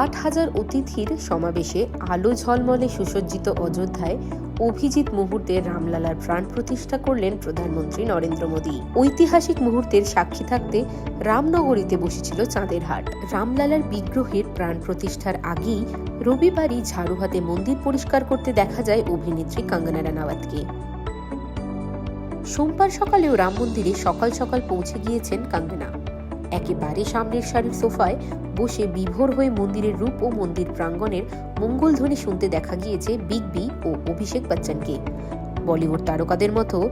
আট হাজার অতিথির সমাবেশে আলো ঝলমলে সুসজ্জিত অযোধ্যায় অভিজিৎ মুহূর্তে রামলালার প্রাণ প্রতিষ্ঠা করলেন প্রধানমন্ত্রী নরেন্দ্র মোদী। ঐতিহাসিক মুহূর্তের সাক্ষী থাকতে রামনগরীতে বসেছিল চাঁদের হাট। রামলালার বিগ্রহের প্রাণ প্রতিষ্ঠার আগেই রবিবারই ঝাড়ু হাতে মন্দির পরিষ্কার করতে দেখা যায় অভিনেত্রী কঙ্গনা রানাওয়াতকে। সোমবার সকালেও রাম মন্দিরে সকাল সকাল পৌঁছে গিয়েছেন কঙ্গনা। একেবারে সামনের সারির সোফায় বসে বিভোর হয়ে মন্দিরের রূপ ও মন্দির প্রাঙ্গণের মঙ্গলধ্বনি শুনতে দেখা গিয়েছে বিগ বি ও অভিষেক বচ্চনকে। বলিউড তারকাদের মতো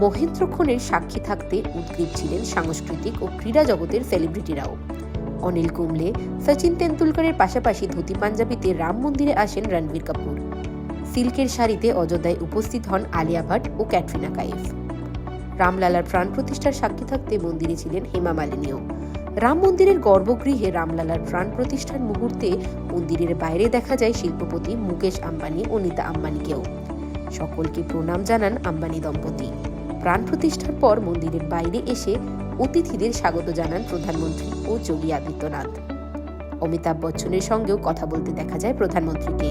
মহেন্দ্রক্ষণের সাক্ষী থাকতে উদ্গ্রীব ছিলেন সাংস্কৃতিক ও ক্রীড়া জগতের সেলিব্রিটিরাও অনিল কুম্বলে, সচিন তেন্ডুলকরের পাশাপাশি ধুতি পাঞ্জাবিতে রাম মন্দিরে আসেন রণবীর কাপুর। সিল্কের শাড়িতে অযোধ্যায় উপস্থিত হন আলিয়া ভাট ও ক্যাটরিনা কাইফ রামলালার প্রাণ প্রতিষ্ঠার সাক্ষী থাকতে মন্দিরে ছিলেন হেমা মালিনীও। রাম মন্দিরের গর্ভগৃহে রামলালার প্রাণ প্রতিষ্ঠার মুহূর্তে মন্দিরের বাইরে দেখা যায় শিল্পপতি মুকেশ আম্বানি ও নীতা আম্বানিকেও। সকলকে প্রণাম জানান আম্বানি দম্পতি। প্রাণ প্রতিষ্ঠার পর মন্দিরের বাইরে এসে অতিথিদের স্বাগত জানান প্রধানমন্ত্রী ও যোগী আদিত্যনাথ। অমিতাভ বচ্চনের সঙ্গেও কথা বলতে দেখা যায় প্রধানমন্ত্রীকে।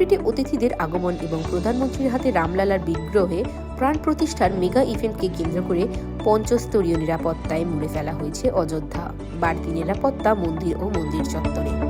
সেলিব্রিটি অতিথিদের আগমন এবং প্রধানমন্ত্রীর হাতে রামলালার বিগ্রহে প্রাণ প্রতিষ্ঠার মেগা ইভেন্টকে কেন্দ্র করে পঞ্চস্তরীয় নিরাপত্তায় মুড়ে ফেলা হয়েছে অযোধ্যা। বাড়তি নিরাপত্তা, মন্দির ও মন্দির চত্বরে।